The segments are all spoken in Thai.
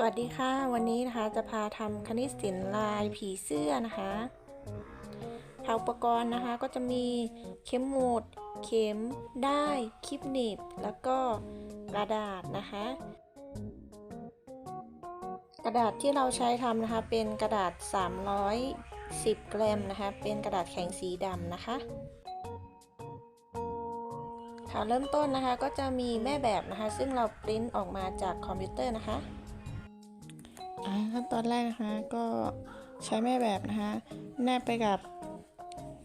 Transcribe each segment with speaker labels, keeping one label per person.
Speaker 1: สวัสดีค่ะ วันนี้นะคะจะพาทำคณิตศิลป์ลายผีเสื้อนะคะค่ะอุปกรณ์นะคะก็จะมีเข็มหมุด เข็ม ได้คลิปหนีบ แล้วก็กระดาษนะคะ กระดาษที่เราใช้ทำนะคะ เป็นกระดาษ 310 กรัมนะคะ เป็นกระดาษแข็งสีดำนะคะค่ะเริ่มต้นนะคะก็จะมีแม่แบบนะคะ ซึ่งเราปริ้นออกมาจากคอมพิวเตอร์นะคะ ขั้นตอนแรกนะคะก็ใช้แม่แบบนะคะแนบไปกับ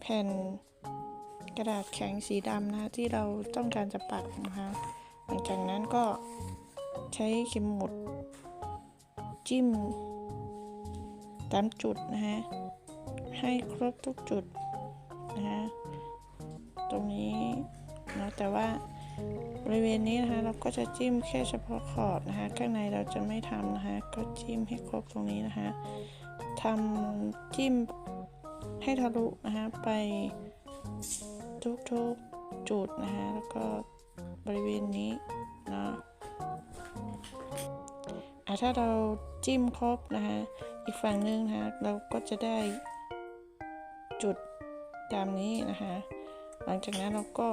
Speaker 1: แผ่นกระดาษแข็งสีดำนะคะที่เราต้องการจะปักนะคะหลังจากนั้นก็ใช้เข็มหมุด จิ้มตามจุดนะคะให้ครบทุกจุดนะคะตรงนี้นะแต่ว่า บริเวณนี้นะคะเราก็จะจิ้มแค่เฉพาะขอบนะคะ ข้างในเราจะไม่ทำนะคะ ก็จิ้มให้ครบตรงนี้นะคะทำจิ้มให้ทะลุนะคะไปทุกๆจุดนะคะ แล้วก็บริเวณนี้เนาะอะถ้าเราจิ้มครบนะคะอีกฝั่งหนึงนะคะเราก็จะได้จุดตามนี้นะคะ หลังจากนั้นเราก็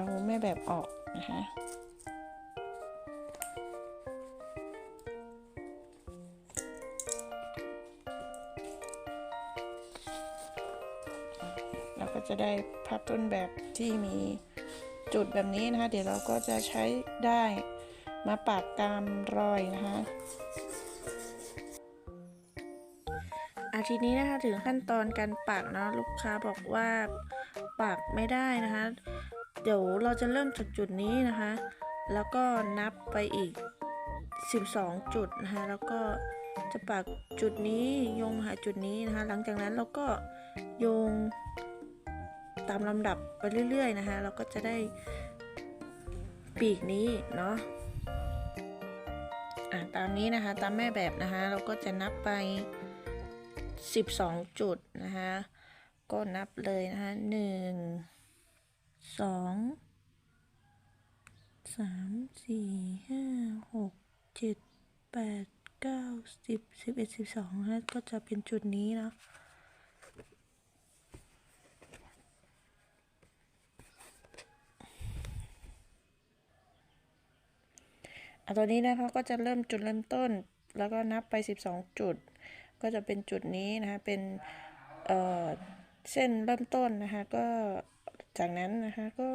Speaker 1: เอาแม่แบบออกนะคะเราก็จะได้ภาพต้นแบบที่มีจุดแบบนี้นะคะ เดี๋ยวเราก็จะใช้ได้มาปักตามรอยนะคะอาทีนี้นะคะถึงขั้นตอนการปักเนาะลูกค้าบอกว่าปักไม่ได้นะคะ เดี๋ยวเราจะเริ่มจากจุดนี้นะคะ แล้วก็นับไปอีก 12 จุดนะคะแล้วก็จะปักจุดนี้โยงมาหาจุดนี้นะคะ หลังจากนั้นเราก็โยงตามลำดับไปเรื่อย ๆ นะคะ เราก็จะได้ปีกนี้เนาะอะตามนี้นะคะตามแม่แบบนะคะ เราก็จะนับไป 12 จุดนะคะ ก็นับเลยนะคะหนึ่ง สองสามสี่ห้าหกเจ็ดแปดเก้าสิบสิบเอ็ดสิบสองนะก็จะเป็นจุดนี้นะอะตัวนี้นะคะก็จะเริ่มจุดเริ่มต้น แล้วก็นับไป 12 จุด ก็จะเป็นจุดนี้นะคะเป็นเอ่อเส้นเริ่มต้นนะคะก็ จากนั้นนะคะก็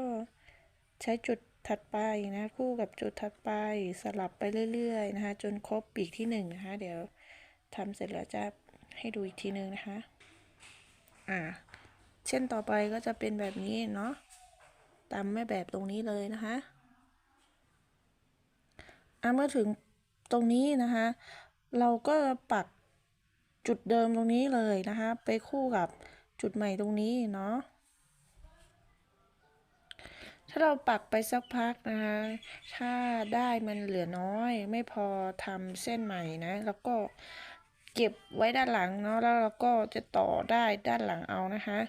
Speaker 1: ใช้จุดถัดไปนะคู่กับจุดถัดไปสลับไปเรื่อยๆนะคะ จนครบปีกที่หนึ่งนะคะ เดี๋ยวทำเสร็จแล้วจะให้ดูอีกทีนึงนะคะอ่าเช่นต่อไปก็จะเป็นแบบนี้เนาะตามแม่แบบตรงนี้เลยนะคะอะเมื่อถึงตรงนี้นะคะ เราก็ปักจุดเดิมตรงนี้เลยนะคะ ไปคู่กับจุดใหม่ตรงนี้เนาะ ถ้าเราปักไปสักพักนะคะ ถ้าได้มันเหลือน้อย ไม่พอทำเส้นใหม่นะ แล้วก็เก็บไว้ด้านหลังเนาะ แล้วเราก็จะต่อได้ด้านหลังเอานะคะ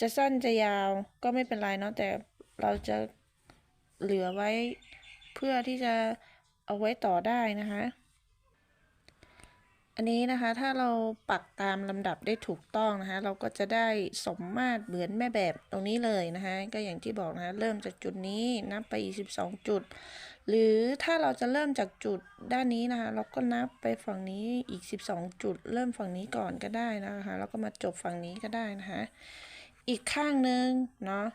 Speaker 1: จะสั้นจะยาวก็ไม่เป็นไรเนาะ แต่เราจะเหลือไว้เพื่อที่จะเอาไว้ต่อได้นะคะ อันนี้นะคะถ้าเราปักตามลำดับได้ถูกต้องนะคะเราก็จะได้สมมาตรเหมือนแม่แบบตรงนี้เลยนะคะก็อย่างที่บอกนะคะเริ่มจากจุดนี้นับไปอีก12จุด หรือถ้าเราจะเริ่มจากจุดด้านนี้นะคะเราก็นับไปฝั่งนี้อีก 12 จุด เริ่มฝั่งนี้ก่อนก็ได้นะคะแล้วก็มาจบฝั่งนี้ก็ได้นะคะอีกข้างหนึ่งเนาะ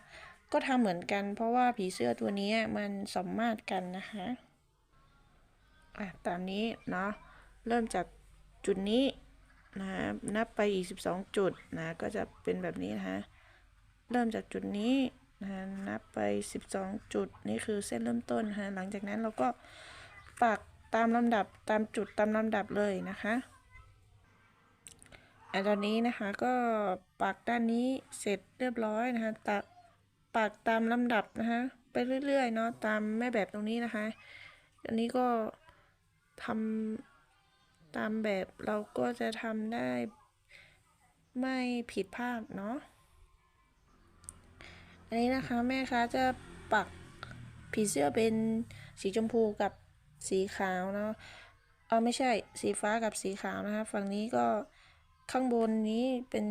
Speaker 1: ก็ทำเหมือนกันเพราะว่าผีเสื้อตัวนี้มันสมมาตรกันนะคะอะตามนี้เนาะเริ่มจาก จุดนี้นะนับไปอีก 12 จุดนะก็จะเป็นแบบนี้นะคะเริ่มจากจุดนี้นะนับไป 12 จุดนี่คือเส้นเริ่มต้นนะคะหลังจากนั้นเราก็ปักตามลำดับตามจุดตามลำดับเลยนะคะอันตอนนี้นะคะก็ปักด้านนี้เสร็จเรียบร้อยนะคะตักปักตามลำดับนะคะไปเรื่อยๆเนาะตามแม่แบบตรงนี้นะคะอันนี้ก็ทำ ตามแบบเราก็จะทำได้ไม่ผิดพลาดเนาะ อันนี้นะคะแม่คะจะปักผีเสื้อเป็นสีชมพูกับสีขาวเนาะเออไม่ใช่สีฟ้ากับสีขาวนะคะฝั่งนี้ก็ข้างบนนี้เป็น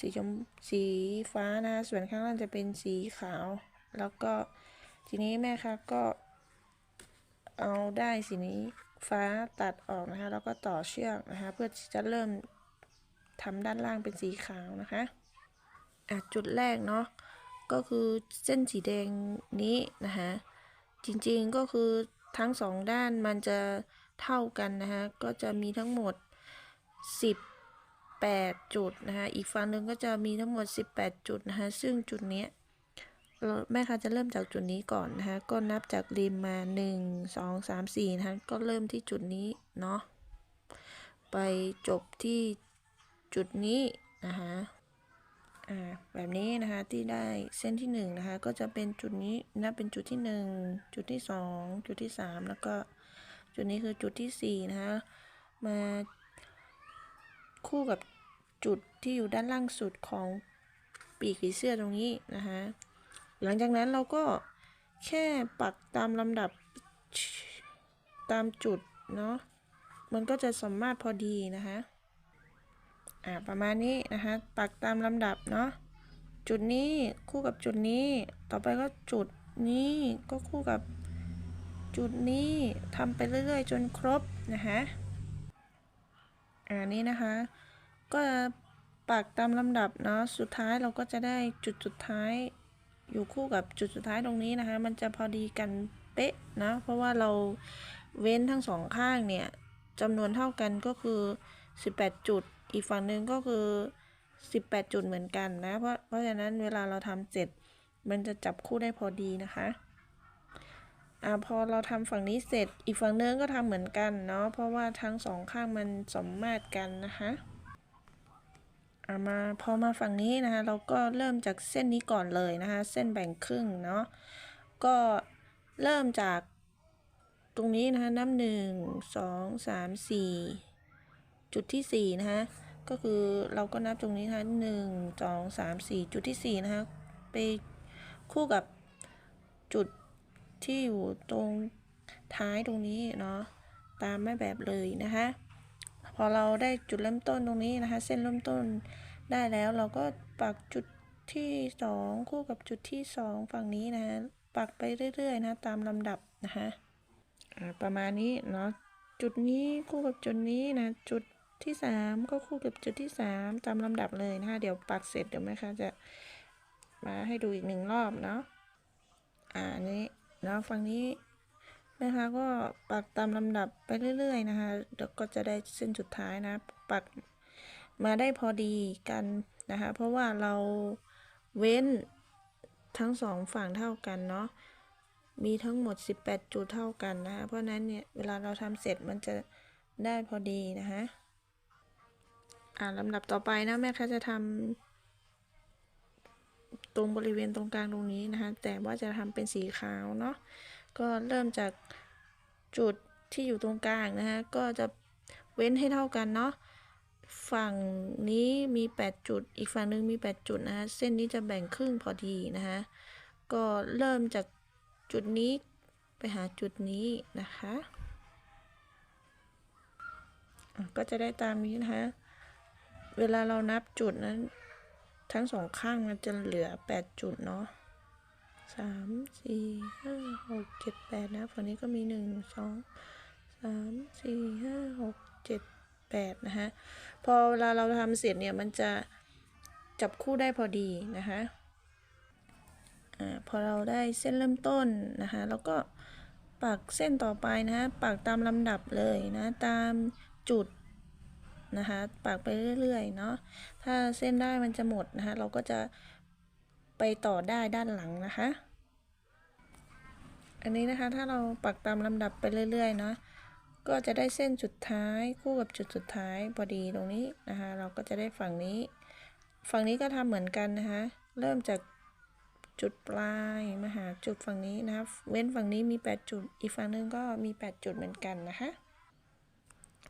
Speaker 1: สีชมสีฟ้านะ ส่วนข้างล่างจะเป็นสีขาว แล้วก็ทีนี้แม่คะก็เอาได้สีนี้ ฟ้าตัดออกนะคะ แล้วก็ต่อเชือกนะคะ เพื่อที่จะเริ่มทำด้านล่างเป็นสีขาวนะคะอะจุดแรกเนาะก็คือเส้นสีแดงนี้นะคะจริงๆก็คือทั้งสองด้านมันจะเท่ากันนะคะก็จะมีทั้งหมด 18 จุดนะคะอีกฝั่งหนึ่งก็จะมีทั้งหมด 18 จุดนะคะซึ่งจุดนี้ แม่คะจะเริ่มจากจุดนี้ก่อนนะคะก็นับจากริมมา1 2 3 4นะคะก็เริ่มที่จุดนี้เนาะไปจบที่จุดนี้นะคะอ่าแบบนี้นะคะที่ได้เส้นที่1นะคะก็จะเป็นจุดนี้นับเป็นจุดที่ 1 จุดที่ 2 จุดที่ 3 แล้วก็จุดนี้คือจุดที่4นะคะมาคู่กับจุดที่อยู่ด้านล่างสุดของปีกผีเสื้อตรงนี้นะคะ หลังจากนั้นเราก็แค่ปักตามลำดับตามจุดเนาะ มันก็จะสมมาตรพอดีนะคะ อ่าประมาณนี้นะคะ ปักตามลำดับเนาะ จุดนี้คู่กับจุดนี้ ต่อไปก็จุดนี้ก็คู่กับจุดนี้ทำไปเรื่อยๆ จนครบนะคะอ่านี้นะคะ ก็ปักตามลำดับเนาะ สุดท้ายเราก็จะได้จุดสุดท้าย อยู่คู่กับจุดสุดท้ายตรงนี้นะคะ มันจะพอดีกันเป๊ะนะ เพราะว่าเราเว้นทั้งสองข้างเนี่ยจำนวนเท่ากันก็คือ 18 จุด อีกฝั่งหนึ่งก็คือ 18 จุดเหมือนกันนะ เพราะเพราะฉะนั้นเวลาเราทำเสร็จ มันจะจับคู่ได้พอดีนะคะอ่าพอเราทำฝั่งนี้เสร็จ อีกฝั่งหนึงก็ทำเหมือนกันเนาะ เพราะว่าทั้งสองข้างมันสมมาตรกันนะคะามาพอมาฝั่งนี้นะคะ เราก็เริ่มจากเส้นนี้ก่อนเลยนะคะ เส้นแบ่งครึ่งเนาะก็เริ่มจากตรงนี้นะคะนับหนึ่งสองสามสี่จุดที่สี่นะคะก็คือเราก็นับตรงนี้นะคะหนึ่งสองสามสี่จุดที่สี่นะคะไปคู่กับจุดที่อยู่ตรงท้ายตรงนี้เนาะตามแม่แบบเลยนะคะ พอเราได้จุดเริ่มต้นตรงนี้นะคะ เส้นเริ่มต้นได้แล้วเราก็ปักจุดที่สองคู่กับจุดที่สองฝั่งนี้นะคะปักไปเรื่อย ๆ นะตามลำดับนะคะประมาณนี้เนาะจุดนี้คู่กับจุดนี้นะจุดที่สามก็คู่กับจุดที่สามตามลำดับเลยนะคะเดี๋ยวปักเสร็จเดี๋ยวแม่คะจะมาให้ดูอีกหนึ่งรอบเนาะอ่านนี้เนาะฝั่งนี้ นะคะ ก็ปักตามลำดับไปเรื่อย ๆ นะคะเดี๋ยวก็จะได้เส้นสุดท้ายนะ ปักมาได้พอดีกันนะคะ เพราะว่าเราเว้นทั้งสองฝั่งเท่ากันเนาะมีทั้งหมด 18 จุดเท่ากันนะคะ เพราะนั้นเนี่ยเวลาเราทำเสร็จมันจะได้พอดีนะคะอ่าลำดับต่อไปนะแม่คะจะทำตรงบริเวณตรงกลางตรงนี้นะคะ แต่ว่าจะทำเป็นสีขาวเนาะ ก็เริ่มจากจุดที่อยู่ตรงกลางนะคะก็จะเว้นให้เท่ากันเนาะฝั่งนี้มี 8 จุด อีกฝั่งหนึงมี 8 จุดนะคะเส้นนี้จะแบ่งครึ่งพอดีนะคะก็เริ่มจากจุดนี้ไปหาจุดนี้นะคะอะก็จะได้ตามนี้นะคะ เวลาเรานับจุดนั้น ทั้งสองข้างมันจะเหลือ 8 จุดเนาะ สามสี่ห้าหกเจ็ดแปดนะฝั่งนี้ก็มีหนึ่งสองสามสี่ห้าหกเจ็ดแปดนะฮะพอเวลาเราทำเสร็จเนี่ยมันจะจับคู่ได้พอดีนะคะอ่าพอเราได้เส้นเริ่มต้นนะคะแล้วก็ปักเส้นต่อไปนะฮะปักตามลำดับเลยนะตามจุดนะคะปักไปเรื่อยๆเนาะถ้าเส้นได้มันจะหมดนะคะเราก็จะ ไปต่อได้ด้านหลังนะคะ อันนี้นะคะถ้าเราปักตามลำดับไปเรื่อยๆเนาะก็จะได้เส้นสุดท้ายคู่กับจุดสุดท้ายพอดีตรงนี้นะคะ เราก็จะได้ฝั่งนี้ ฝั่งนี้ก็ทำเหมือนกันนะคะ เริ่มจากจุดปลายมาหาจุดฝั่งนี้นะคะเว้นฝั่งนี้มี 8 จุด อีกฝั่งนึงก็มี 8 จุดเหมือนกันนะคะ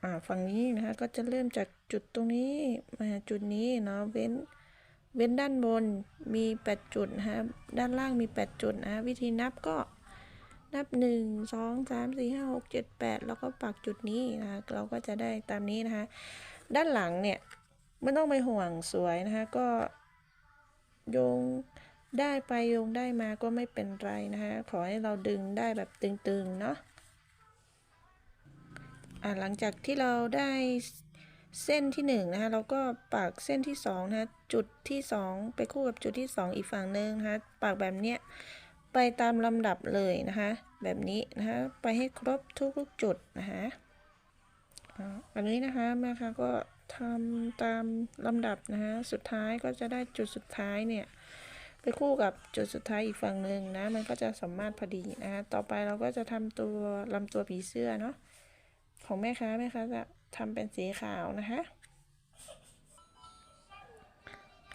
Speaker 1: อ่าฝั่งนี้นะคะก็จะเริ่มจากจุดตรงนี้มาจุดนี้เนาะเว้น เว้นด้านบนมี 8 จุดนะคะด้านล่างมี 8 จุดนะ วิธีนับก็นับหนึ่งสองสามสี่ห้าหกเจ็ดแปดแล้วก็ปักจุดนี้นะ เราก็จะได้ตามนี้นะคะ ด้านหลังเนี่ยไม่ต้องไปห่วงสวยนะคะ ก็โยงได้ไปโยงได้มาก็ไม่เป็นไรนะคะ ขอให้เราดึงได้แบบตึงๆ เนาะอะหลังจากที่เราได้ เส้นที่หนึ่งนะคะเราก็ปักเส้นที่สองนะคะจุดที่สองไปคู่กับจุดที่สองอีกฝั่งหนึ่งนะคะปักแบบเนี้ยไปตามลำดับเลยนะคะแบบนี้นะคะไปให้ครบทุกๆจุดนะคะอันนี้นะคะแม่ค้าก็ทำตามลำดับนะคะสุดท้ายก็จะได้จุดสุดท้ายเนี่ยไปคู่กับจุดสุดท้ายอีกฝั่งหนึ่งนะมันก็จะสามารถพอดีนะคะต่อไปเราก็จะทำตัวลำตัวผีเสื้อเนาะของแม่ค้าแม่ค้าจะ ทำเป็นสีขาวนะคะ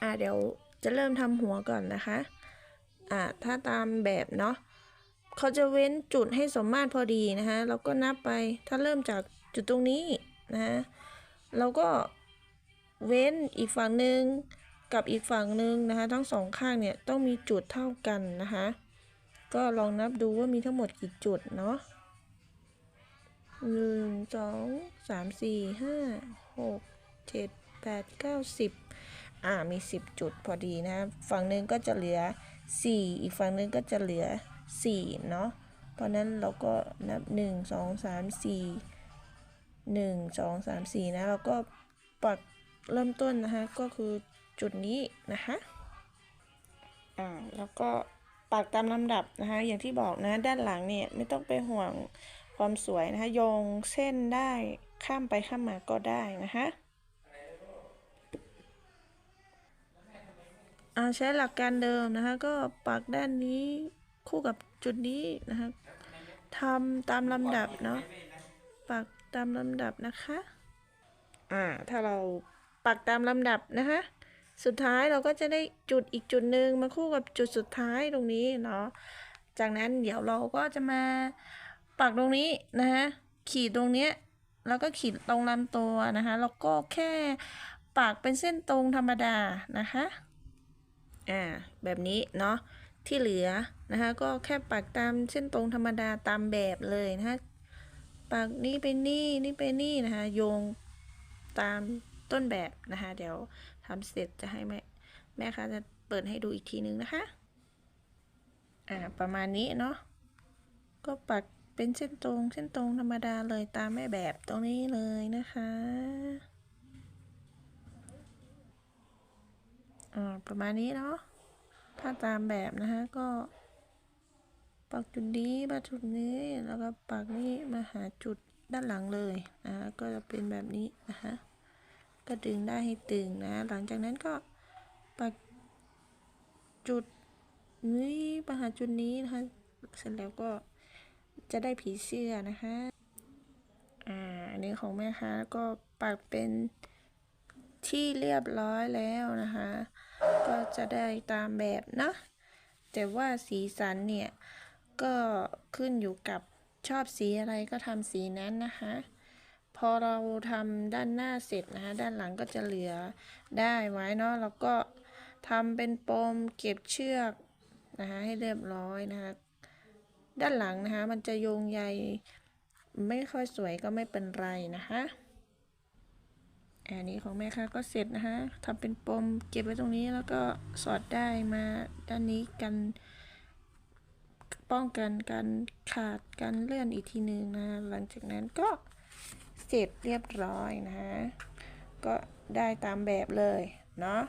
Speaker 1: อ่าเดี๋ยวจะเริ่มทำหัวก่อนนะคะอ่าถ้าตามแบบเนาะเขาจะเว้นจุดให้สมมาตรพอดีนะคะเราก็นับไปถ้าเริ่มจากจุดตรงนี้นะเราก็เว้นอีกฝั่งหนึ่งกับอีกฝั่งหนึ่งนะคะ ทั้งสองข้างเนี่ยต้องมีจุดเท่ากันนะคะ ก็ลองนับดูว่ามีทั้งหมดกี่จุดเนาะ หนึ่งสองสามสี่ห้าหกเจ็ดแปดเก้าสิบอ่ามีสิบจุดพอดีนะ ฝั่งหนึ่งก็จะเหลือสี่อีกฝั่งหนึ่งก็จะเหลือสี่เนาะเพราะนั้นเราก็นับหนึ่งสองสามสี่หนึ่งสองสามสี่นะเราก็ปักเริ่มต้นนะคะก็คือจุดนี้นะคะอ่าแล้วก็ปักตามลำดับนะคะอย่างที่บอกนะด้านหลังเนี่ยไม่ต้องไปห่วง ความสวยนะคะโยงเส้นได้ข้ามไปข้ามมาก็ได้นะคะใช้หลักการเดิมนะคะ ก็ปักด้านนี้คู่กับจุดนี้นะคะทำตามลำดับเนาะปักตามลำดับนะคะอ่าถ้าเราปักตามลำดับนะคะ สุดท้ายเราก็จะได้จุดอีกจุดหนึ่งมาคู่กับจุดสุดท้ายตรงนี้เนาะจากนั้นเดี๋ยวเราก็จะมา ปักตรงนี้นะคะขีดตรงเนี้ยแล้วก็ขีดตรงลำตัวนะคะแล้วก็แค่ปักเป็นเส้นตรงธรรมดานะคะอ่าแบบนี้เนาะที่เหลือนะคะก็แค่ปักตามเส้นตรงธรรมดาตามแบบเลยนะคะปักนี่ไปนี่นี่ไปนี่นะคะโยงตามต้นแบบนะคะเดี๋ยวทำเสร็จจะให้แม่แม่คะจะเปิดให้ดูอีกทีนึงนะคะอ่าประมาณนี้เนาะก็ปัก เป็นเส้นตรงเส้นตรงธรรมดาเลยตามแม่แบบตรงนี้เลยนะคะอ่าประมาณนี้เนาะถ้าตามแบบนะคะก็ ปักจุดนี้มาจุดนี้แล้วก็ปักนี้มาหาจุดด้านหลังเลยนะคะก็จะเป็นแบบนี้นะคะก็ดึงได้ให้ตึงนะ หลังจากนั้นก็ปักจุดนี้มาหาจุดนี้นะคะเสร็จแล้วก็ จะได้ผีเสื้อนะคะ อ่าอันนี้ของแม่ค้าก็ปักเป็นที่เรียบร้อยแล้วนะคะ ก็จะได้ตามแบบเนาะแต่ว่าสีสันเนี่ย ก็ขึ้นอยู่กับชอบสีอะไรก็ทำสีนั้นนะคะ พอเราทำด้านหน้าเสร็จนะคะ ด้านหลังก็จะเหลือได้ไว้เนาะแล้วก็ทำเป็นปมเก็บเชือกนะคะให้เรียบร้อยนะคะ ด้านหลังนะคะ มันจะโยงใยไม่ค่อยสวยก็ไม่เป็นไรนะคะอันนี้ของแม่ค้าก็เสร็จนะคะทำเป็นปมเก็บไว้ตรงนี้แล้วก็สอดได้มาด้านนี้กัน ป้องกันการขาดการเลื่อนอีกทีหนึ่งนะหลังจากนั้นก็เสร็จเรียบร้อยนะคะก็ได้ตามแบบเลยเนาะ